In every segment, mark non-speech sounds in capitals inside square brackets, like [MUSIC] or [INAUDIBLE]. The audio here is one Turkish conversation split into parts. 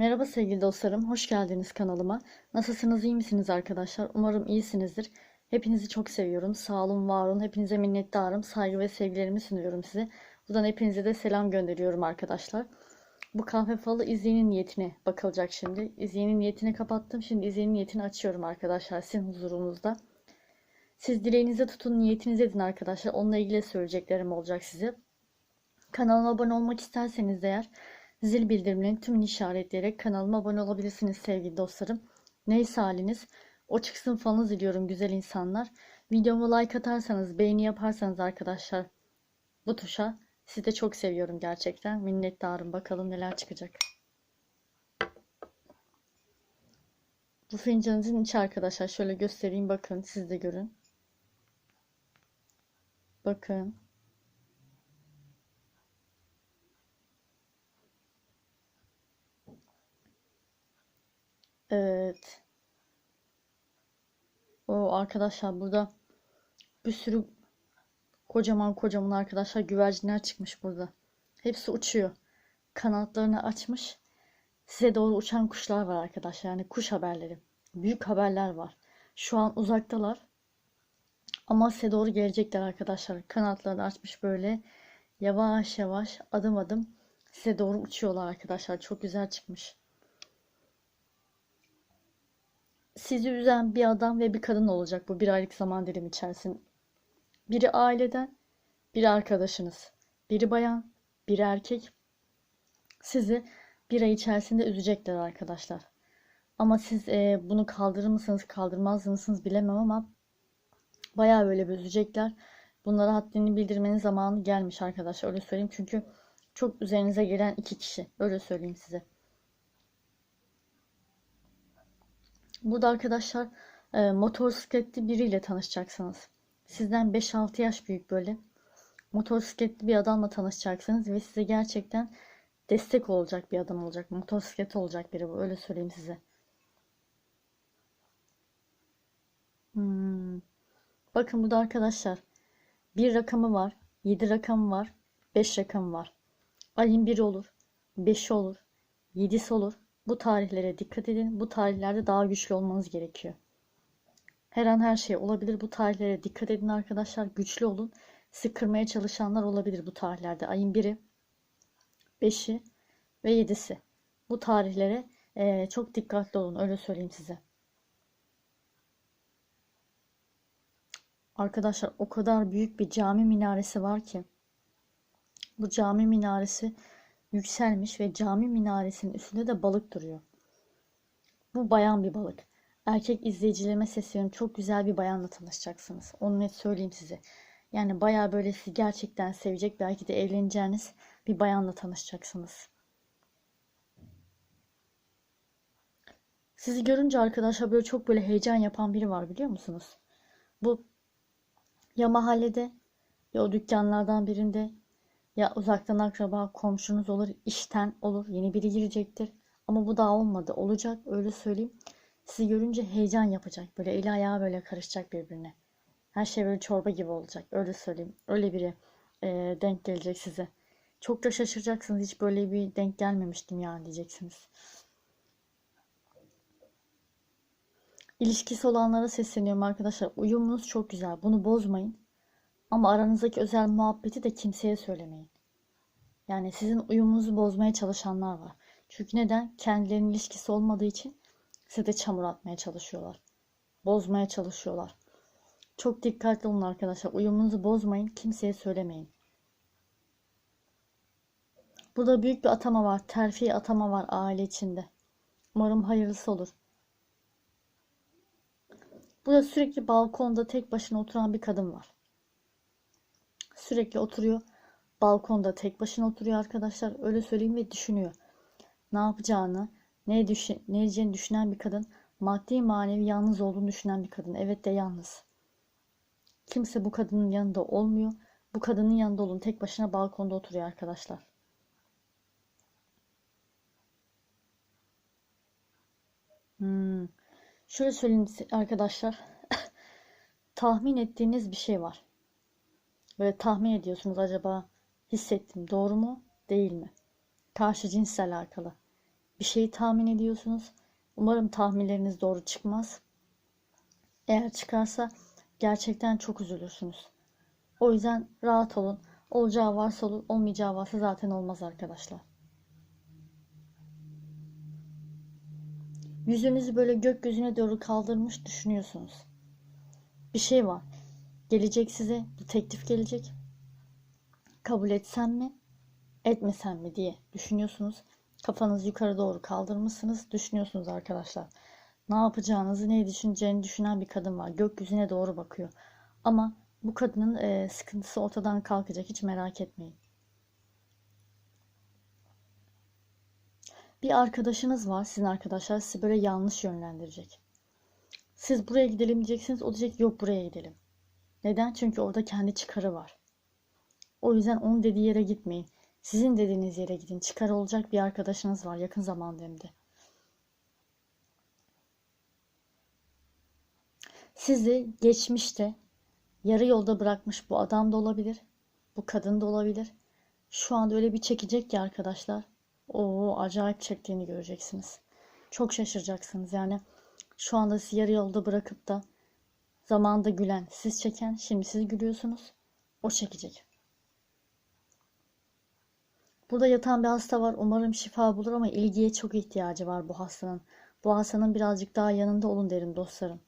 Merhaba sevgili dostlarım, hoş geldiniz kanalıma. Nasılsınız, iyi misiniz arkadaşlar? Umarım iyisinizdir. Hepinizi çok seviyorum. Sağ olun, var olun. Hepinize minnettarım. Saygı ve sevgilerimi sunuyorum size. Buradan hepinize de selam gönderiyorum arkadaşlar. Bu kahve falı izleyenin niyetine bakılacak şimdi. İzleyenin niyetini kapattım. Şimdi izleyenin niyetini açıyorum arkadaşlar sizin huzurunuzda. Siz dileğinize tutun, niyetinize edin arkadaşlar. Onunla ilgili söyleyeceklerim olacak size. Kanalıma abone olmak isterseniz eğer zil bildirimlerini tümünü işaretleyerek kanalıma abone olabilirsiniz sevgili dostlarım. Neyse haliniz o çıksın falınız diliyorum güzel insanlar. Videomu like atarsanız, beğeni yaparsanız arkadaşlar bu tuşa sizi de çok seviyorum gerçekten. Minnettarım. Bakalım neler çıkacak. Bu fincanınızın içi arkadaşlar. Şöyle göstereyim bakın. Siz de görün. Bakın. Evet. O arkadaşlar burada bir sürü kocaman kocaman arkadaşlar güvercinler çıkmış burada. Hepsi uçuyor. Kanatlarını açmış. Size doğru uçan kuşlar var arkadaşlar. Yani kuş haberleri. Büyük haberler var. Şu an uzaktalar. Ama size doğru gelecekler arkadaşlar. Kanatlarını açmış böyle. Yavaş yavaş adım adım size doğru uçuyorlar arkadaşlar. Çok güzel çıkmış. Sizi üzen bir adam ve bir kadın olacak bu bir aylık zaman dilimi içerisinde. Biri aileden, biri arkadaşınız. Biri bayan, biri erkek. Sizi bir ay içerisinde üzecekler arkadaşlar. Ama siz e, bunu kaldırır mısınız, kaldırmaz mısınız bilemem ama bayağı böyle üzecekler. Bunlara haddini bildirmenin zamanı gelmiş arkadaşlar. Öyle söyleyeyim çünkü çok üzerinize gelen iki kişi. Öyle söyleyeyim size. Burada arkadaşlar e, motosikletli biriyle tanışacaksınız. Sizden 5-6 yaş büyük böyle. Motosikletli bir adamla tanışacaksınız ve size gerçekten destek olacak bir adam olacak. Motosiklet olacak biri bu. Öyle söyleyeyim size. Hmm. Bakın burada arkadaşlar bir rakamı var, 7 rakamı var, 5 rakamı var. Ayın 1 olur, 5 olur, 7'si olur. Bu tarihlere dikkat edin. Bu tarihlerde daha güçlü olmanız gerekiyor. Her an her şey olabilir. Bu tarihlere dikkat edin arkadaşlar. Güçlü olun. Sizi kırmaya çalışanlar olabilir bu tarihlerde. Ayın 1'i, 5'i ve 7'si. Bu tarihlere e, çok dikkatli olun. Öyle söyleyeyim size. Arkadaşlar o kadar büyük bir cami minaresi var ki. Bu cami minaresi yükselmiş ve cami minaresinin üstünde de balık duruyor. Bu bayan bir balık. Erkek izleyicilerime sesleniyorum. Çok güzel bir bayanla tanışacaksınız. Onu net söyleyeyim size. Yani baya böyle sizi gerçekten sevecek. Belki de evleneceğiniz bir bayanla tanışacaksınız. Sizi görünce arkadaşlar böyle çok böyle heyecan yapan biri var biliyor musunuz? Bu ya mahallede ya o dükkanlardan birinde ya uzaktan akraba, komşunuz olur, işten olur, yeni biri girecektir. Ama bu daha olmadı. Olacak öyle söyleyeyim. Sizi görünce heyecan yapacak. Böyle eli ayağı böyle karışacak birbirine. Her şey böyle çorba gibi olacak. Öyle söyleyeyim. Öyle biri e, denk gelecek size. Çok da şaşıracaksınız. Hiç böyle bir denk gelmemiştim ya diyeceksiniz. İlişkisi olanlara sesleniyorum arkadaşlar. Uyumunuz çok güzel. Bunu bozmayın. Ama aranızdaki özel muhabbeti de kimseye söylemeyin. Yani sizin uyumunuzu bozmaya çalışanlar var. Çünkü neden? Kendilerinin ilişkisi olmadığı için size de çamur atmaya çalışıyorlar. Bozmaya çalışıyorlar. Çok dikkatli olun arkadaşlar. Uyumunuzu bozmayın. Kimseye söylemeyin. Burada büyük bir atama var. Terfi atama var aile içinde. Umarım hayırlısı olur. Burada sürekli balkonda tek başına oturan bir kadın var. Sürekli oturuyor. Balkonda tek başına oturuyor arkadaşlar. Öyle söyleyeyim ve düşünüyor. Ne yapacağını, ne, düşün, ne edeceğini düşünen bir kadın. Maddi manevi yalnız olduğunu düşünen bir kadın. Evet de yalnız. Kimse bu kadının yanında olmuyor. Bu kadının yanında olun. Tek başına balkonda oturuyor arkadaşlar. Hmm. Şöyle söyleyeyim arkadaşlar. [LAUGHS] Tahmin ettiğiniz bir şey var. Böyle tahmin ediyorsunuz acaba hissettim doğru mu değil mi? Karşı cinsle alakalı. Bir şeyi tahmin ediyorsunuz. Umarım tahminleriniz doğru çıkmaz. Eğer çıkarsa gerçekten çok üzülürsünüz. O yüzden rahat olun. Olacağı varsa olur, olmayacağı varsa zaten olmaz arkadaşlar. Yüzünüzü böyle gökyüzüne doğru kaldırmış düşünüyorsunuz. Bir şey var. Gelecek size, bir teklif gelecek. Kabul etsem mi, etmesem mi diye düşünüyorsunuz. Kafanızı yukarı doğru kaldırmışsınız. Düşünüyorsunuz arkadaşlar. Ne yapacağınızı, ne düşüneceğini düşünen bir kadın var. Gökyüzüne doğru bakıyor. Ama bu kadının e, sıkıntısı ortadan kalkacak. Hiç merak etmeyin. Bir arkadaşınız var. Sizin arkadaşlar sizi böyle yanlış yönlendirecek. Siz buraya gidelim diyeceksiniz. O diyecek yok buraya gidelim. Neden? Çünkü orada kendi çıkarı var. O yüzden onun dediği yere gitmeyin. Sizin dediğiniz yere gidin. Çıkar olacak bir arkadaşınız var yakın zamanda hem de. Sizi geçmişte yarı yolda bırakmış bu adam da olabilir. Bu kadın da olabilir. Şu anda öyle bir çekecek ki arkadaşlar. O acayip çektiğini göreceksiniz. Çok şaşıracaksınız. Yani şu anda sizi yarı yolda bırakıp da zamanda gülen, siz çeken, şimdi siz gülüyorsunuz. O çekecek. Burada yatan bir hasta var. Umarım şifa bulur ama ilgiye çok ihtiyacı var bu hastanın. Bu hastanın birazcık daha yanında olun derim dostlarım.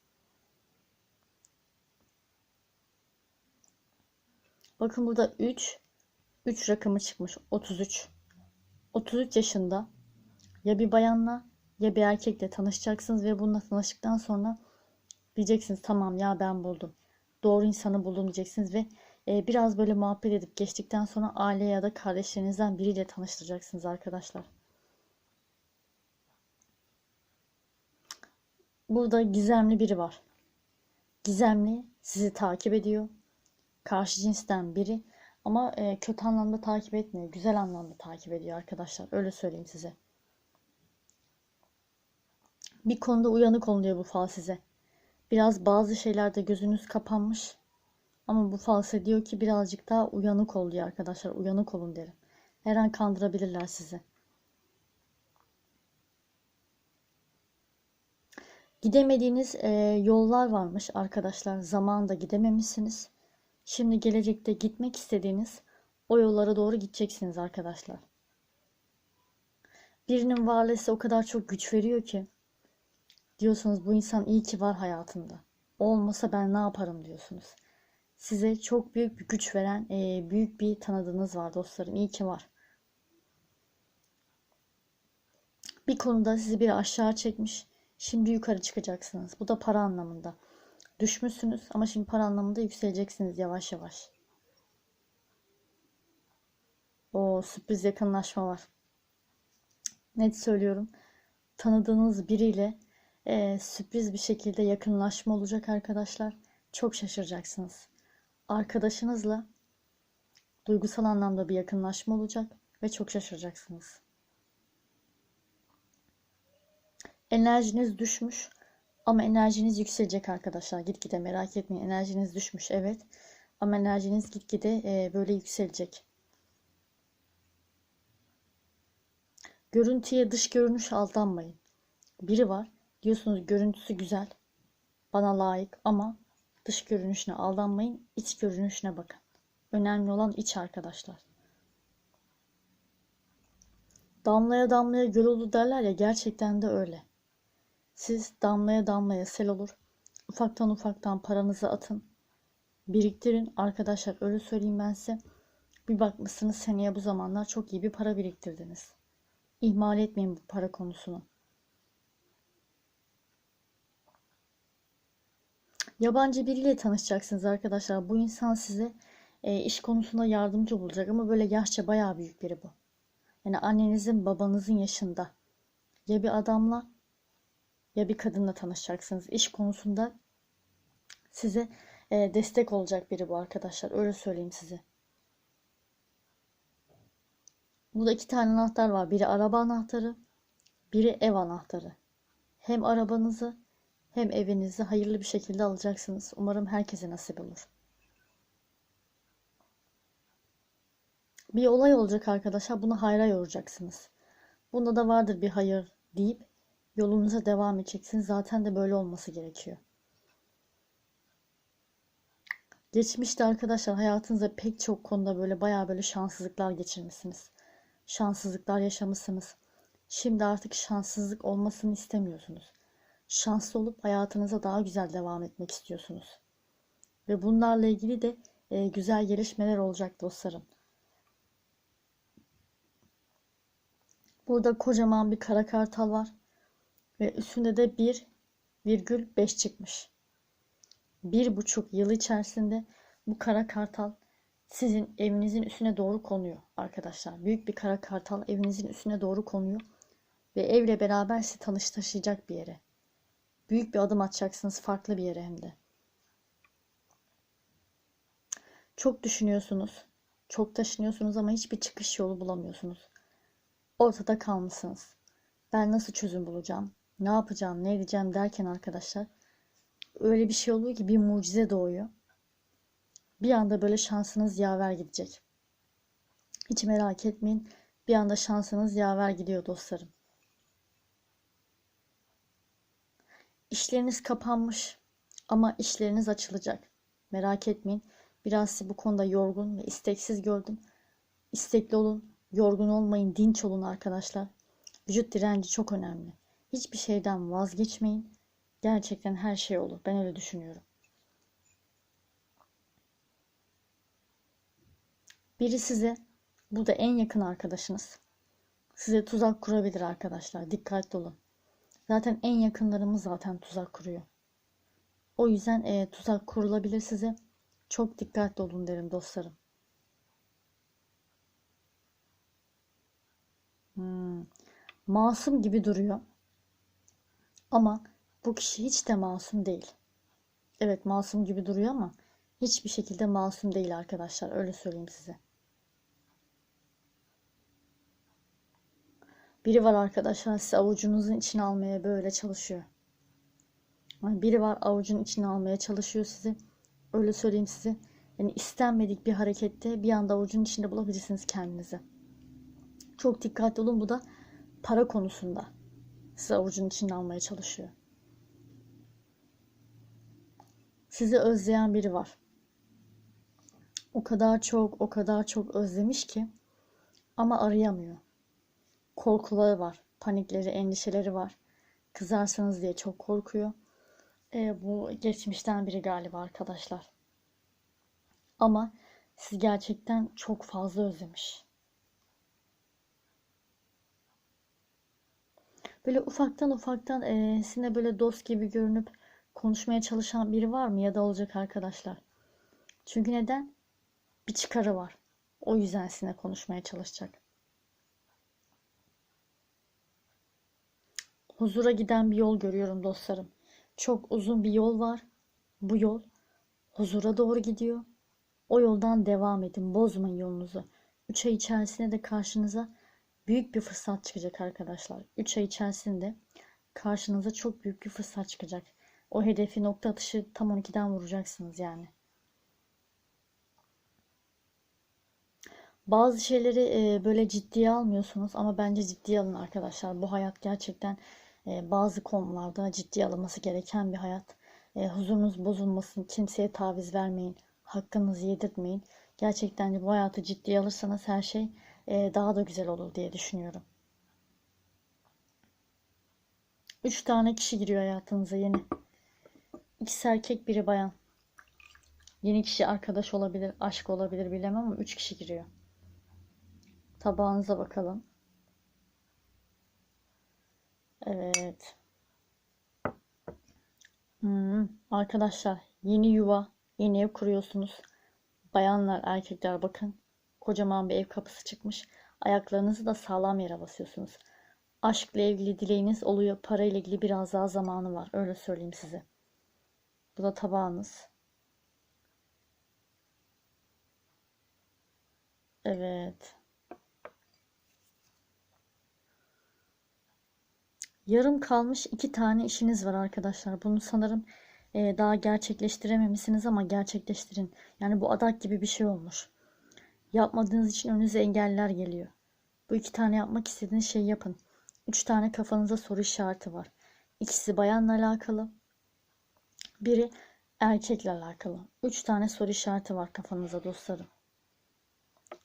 Bakın burada 3 3 rakamı çıkmış. 33. 33 yaşında ya bir bayanla ya bir erkekle tanışacaksınız ve bununla tanıştıktan sonra diyeceksiniz tamam ya ben buldum. Doğru insanı buldum diyeceksiniz ve e, biraz böyle muhabbet edip geçtikten sonra aile ya da kardeşlerinizden biriyle tanıştıracaksınız arkadaşlar. Burada gizemli biri var. Gizemli sizi takip ediyor. Karşı cinsten biri ama e, kötü anlamda takip etmiyor. Güzel anlamda takip ediyor arkadaşlar. Öyle söyleyeyim size. Bir konuda uyanık olun diyor bu fal size. Biraz bazı şeylerde gözünüz kapanmış. Ama bu false diyor ki birazcık daha uyanık ol diyor arkadaşlar. Uyanık olun derim. Her an kandırabilirler sizi. Gidemediğiniz e, yollar varmış arkadaşlar. Zamanında gidememişsiniz. Şimdi gelecekte gitmek istediğiniz o yollara doğru gideceksiniz arkadaşlar. Birinin varlığı size o kadar çok güç veriyor ki diyorsunuz bu insan iyi ki var hayatımda. Olmasa ben ne yaparım diyorsunuz. Size çok büyük bir güç veren e, büyük bir tanıdığınız var dostlarım. İyi ki var. Bir konuda sizi bir aşağı çekmiş. Şimdi yukarı çıkacaksınız. Bu da para anlamında. Düşmüşsünüz ama şimdi para anlamında yükseleceksiniz yavaş yavaş. O sürpriz yakınlaşma var. Net söylüyorum. Tanıdığınız biriyle e, sürpriz bir şekilde yakınlaşma olacak arkadaşlar. Çok şaşıracaksınız. Arkadaşınızla duygusal anlamda bir yakınlaşma olacak ve çok şaşıracaksınız. Enerjiniz düşmüş ama enerjiniz yükselecek arkadaşlar. Gitgide merak etmeyin. Enerjiniz düşmüş evet. Ama enerjiniz gitgide e, böyle yükselecek. Görüntüye dış görünüş aldanmayın. Biri var. Diyorsunuz görüntüsü güzel. Bana layık ama dış görünüşüne aldanmayın. iç görünüşüne bakın. Önemli olan iç arkadaşlar. Damlaya damlaya göl olur derler ya gerçekten de öyle. Siz damlaya damlaya sel olur. Ufaktan ufaktan paranızı atın. Biriktirin. Arkadaşlar öyle söyleyeyim ben size. Bir bakmışsınız seneye bu zamanlar çok iyi bir para biriktirdiniz. İhmal etmeyin bu para konusunu. Yabancı biriyle tanışacaksınız arkadaşlar. Bu insan size e, iş konusunda yardımcı olacak ama böyle yaşça bayağı büyük biri bu. Yani annenizin babanızın yaşında. Ya bir adamla ya bir kadınla tanışacaksınız. İş konusunda size e, destek olacak biri bu arkadaşlar. Öyle söyleyeyim size. Burada iki tane anahtar var. Biri araba anahtarı, biri ev anahtarı. Hem arabanızı hem evinizi hayırlı bir şekilde alacaksınız. Umarım herkese nasip olur. Bir olay olacak arkadaşlar. Bunu hayra yoracaksınız. Bunda da vardır bir hayır deyip yolunuza devam edeceksiniz. Zaten de böyle olması gerekiyor. Geçmişte arkadaşlar hayatınızda pek çok konuda böyle bayağı böyle şanssızlıklar geçirmişsiniz. Şanssızlıklar yaşamışsınız. Şimdi artık şanssızlık olmasını istemiyorsunuz. Şanslı olup hayatınıza daha güzel devam etmek istiyorsunuz. Ve bunlarla ilgili de e, güzel gelişmeler olacak dostlarım. Burada kocaman bir kara kartal var. Ve üstünde de 1,5 çıkmış. Bir buçuk yıl içerisinde bu kara kartal sizin evinizin üstüne doğru konuyor arkadaşlar. Büyük bir kara kartal evinizin üstüne doğru konuyor. Ve evle beraber sizi tanış taşıyacak bir yere. Büyük bir adım atacaksınız farklı bir yere hem de. Çok düşünüyorsunuz. Çok taşınıyorsunuz ama hiçbir çıkış yolu bulamıyorsunuz. Ortada kalmışsınız. Ben nasıl çözüm bulacağım? Ne yapacağım? Ne edeceğim derken arkadaşlar öyle bir şey oluyor ki bir mucize doğuyor. Bir anda böyle şansınız yaver gidecek. Hiç merak etmeyin. Bir anda şansınız yaver gidiyor dostlarım. İşleriniz kapanmış ama işleriniz açılacak. Merak etmeyin. Biraz sizi bu konuda yorgun ve isteksiz gördüm. İstekli olun, yorgun olmayın, dinç olun arkadaşlar. Vücut direnci çok önemli. Hiçbir şeyden vazgeçmeyin. Gerçekten her şey olur. Ben öyle düşünüyorum. Biri size, bu da en yakın arkadaşınız. Size tuzak kurabilir arkadaşlar. Dikkatli olun. Zaten en yakınlarımız zaten tuzak kuruyor. O yüzden e, tuzak kurulabilir size. Çok dikkatli olun derim dostlarım. Hmm. Masum gibi duruyor. Ama bu kişi hiç de masum değil. Evet masum gibi duruyor ama hiçbir şekilde masum değil arkadaşlar. Öyle söyleyeyim size. Biri var arkadaşlar sizi avucunuzun içine almaya böyle çalışıyor. Yani biri var avucun içine almaya çalışıyor sizi. Öyle söyleyeyim size. Yani istenmedik bir harekette bir anda avucun içinde bulabilirsiniz kendinizi. Çok dikkatli olun bu da para konusunda. Sizi avucun içine almaya çalışıyor. Sizi özleyen biri var. O kadar çok, o kadar çok özlemiş ki ama arayamıyor. Korkuları var, panikleri, endişeleri var. Kızarsanız diye çok korkuyor. E, bu geçmişten biri galiba arkadaşlar. Ama siz gerçekten çok fazla özlemiş. Böyle ufaktan ufaktan e, sizinle böyle dost gibi görünüp konuşmaya çalışan biri var mı ya da olacak arkadaşlar? Çünkü neden? Bir çıkarı var. O yüzden sizinle konuşmaya çalışacak. Huzura giden bir yol görüyorum dostlarım. Çok uzun bir yol var. Bu yol huzura doğru gidiyor. O yoldan devam edin. Bozmayın yolunuzu. 3 ay içerisinde de karşınıza büyük bir fırsat çıkacak arkadaşlar. 3 ay içerisinde karşınıza çok büyük bir fırsat çıkacak. O hedefi nokta atışı tam 12'den vuracaksınız yani. Bazı şeyleri böyle ciddiye almıyorsunuz ama bence ciddiye alın arkadaşlar. Bu hayat gerçekten bazı konularda ciddiye alınması gereken bir hayat. E, huzurunuz bozulmasın, kimseye taviz vermeyin, hakkınızı yedirtmeyin. Gerçekten bu hayatı ciddiye alırsanız her şey daha da güzel olur diye düşünüyorum. Üç tane kişi giriyor hayatınıza yeni. İkisi erkek biri bayan. Yeni kişi arkadaş olabilir, aşk olabilir bilemem ama üç kişi giriyor. Tabağınıza bakalım. Evet. Hmm, arkadaşlar yeni yuva, yeni ev kuruyorsunuz. Bayanlar, erkekler bakın. Kocaman bir ev kapısı çıkmış. Ayaklarınızı da sağlam yere basıyorsunuz. Aşkla ilgili dileğiniz oluyor. Para ile ilgili biraz daha zamanı var. Öyle söyleyeyim size. Bu da tabağınız. Evet. Yarım kalmış iki tane işiniz var arkadaşlar. Bunu sanırım e, daha gerçekleştirememişsiniz ama gerçekleştirin. Yani bu adak gibi bir şey olmuş. Yapmadığınız için önünüze engeller geliyor. Bu iki tane yapmak istediğiniz şeyi yapın. Üç tane kafanızda soru işareti var. İkisi bayanla alakalı. Biri erkekle alakalı. Üç tane soru işareti var kafanızda dostlarım.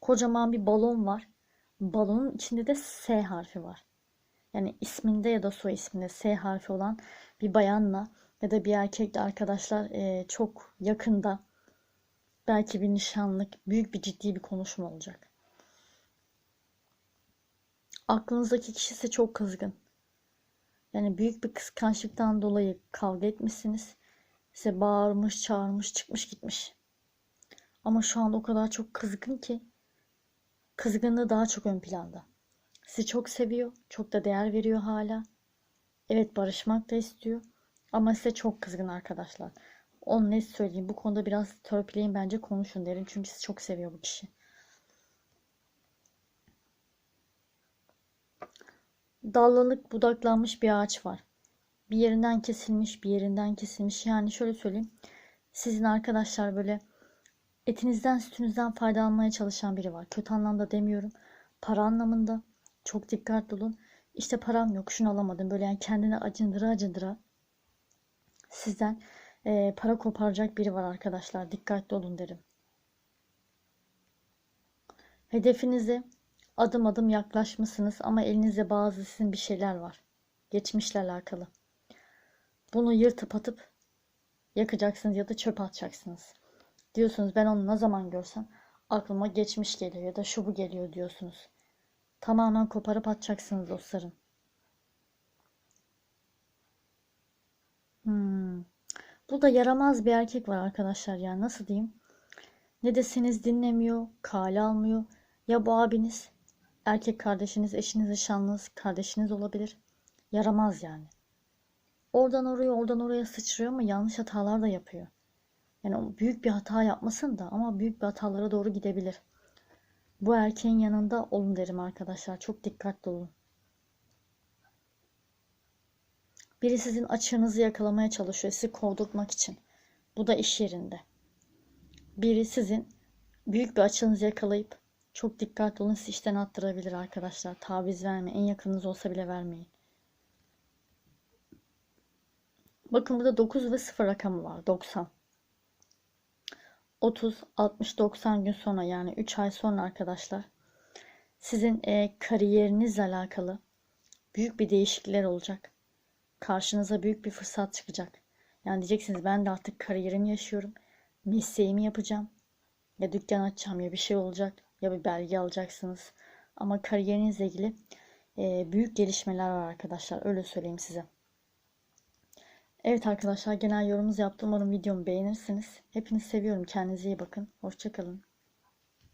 Kocaman bir balon var. Balonun içinde de S harfi var. Yani isminde ya da soy isminde S harfi olan bir bayanla ya da bir erkekle arkadaşlar e, çok yakında belki bir nişanlık, büyük bir ciddi bir konuşma olacak. Aklınızdaki kişi ise çok kızgın. Yani büyük bir kıskançlıktan dolayı kavga etmişsiniz. Size bağırmış, çağırmış, çıkmış gitmiş. Ama şu an o kadar çok kızgın ki kızgınlığı daha çok ön planda. Sizi çok seviyor, çok da değer veriyor hala. Evet barışmak da istiyor. Ama size çok kızgın arkadaşlar. Onu ne söyleyeyim bu konuda biraz törpüleyin bence konuşun derim. Çünkü sizi çok seviyor bu kişi. Dallanık budaklanmış bir ağaç var. Bir yerinden kesilmiş bir yerinden kesilmiş. Yani şöyle söyleyeyim. Sizin arkadaşlar böyle etinizden sütünüzden faydalanmaya çalışan biri var. Kötü anlamda demiyorum. Para anlamında. Çok dikkatli olun. İşte param yok şunu alamadım. Böyle yani kendine acındıra acındıra sizden e, para koparacak biri var arkadaşlar. Dikkatli olun derim. Hedefinize adım adım yaklaşmışsınız ama elinizde bazı sizin bir şeyler var. Geçmişle alakalı. Bunu yırtıp atıp yakacaksınız ya da çöp atacaksınız. Diyorsunuz ben onu ne zaman görsem aklıma geçmiş geliyor ya da şu bu geliyor diyorsunuz. Tamamen koparıp atacaksınız dostlarım. Hmm. Burada yaramaz bir erkek var arkadaşlar ya nasıl diyeyim? Ne deseniz dinlemiyor, kale almıyor. Ya bu abiniz, erkek kardeşiniz, eşiniz, nişanlınız, kardeşiniz olabilir. Yaramaz yani. Oradan oraya, oradan oraya sıçrıyor ama yanlış hatalar da yapıyor. Yani büyük bir hata yapmasın da ama büyük bir hatalara doğru gidebilir. Bu erkeğin yanında olun derim arkadaşlar. Çok dikkatli olun. Biri sizin açığınızı yakalamaya çalışıyor sizi kovdurtmak için. Bu da iş yerinde. Biri sizin büyük bir açığınızı yakalayıp çok dikkatli olun sizi işten attırabilir arkadaşlar. Taviz vermeyin. En yakınınız olsa bile vermeyin. Bakın burada 9 ve 0 rakamı var. 90. 30, 60, 90 gün sonra yani 3 ay sonra arkadaşlar sizin e, kariyerinizle alakalı büyük bir değişiklikler olacak. Karşınıza büyük bir fırsat çıkacak. Yani diyeceksiniz ben de artık kariyerimi yaşıyorum. Mesleğimi yapacağım. Ya dükkan açacağım ya bir şey olacak. Ya bir belge alacaksınız. Ama kariyerinizle ilgili e, büyük gelişmeler var arkadaşlar. Öyle söyleyeyim size. Evet arkadaşlar genel yorumumuzu yaptım. Umarım videomu beğenirsiniz. Hepinizi seviyorum. Kendinize iyi bakın. Hoşçakalın.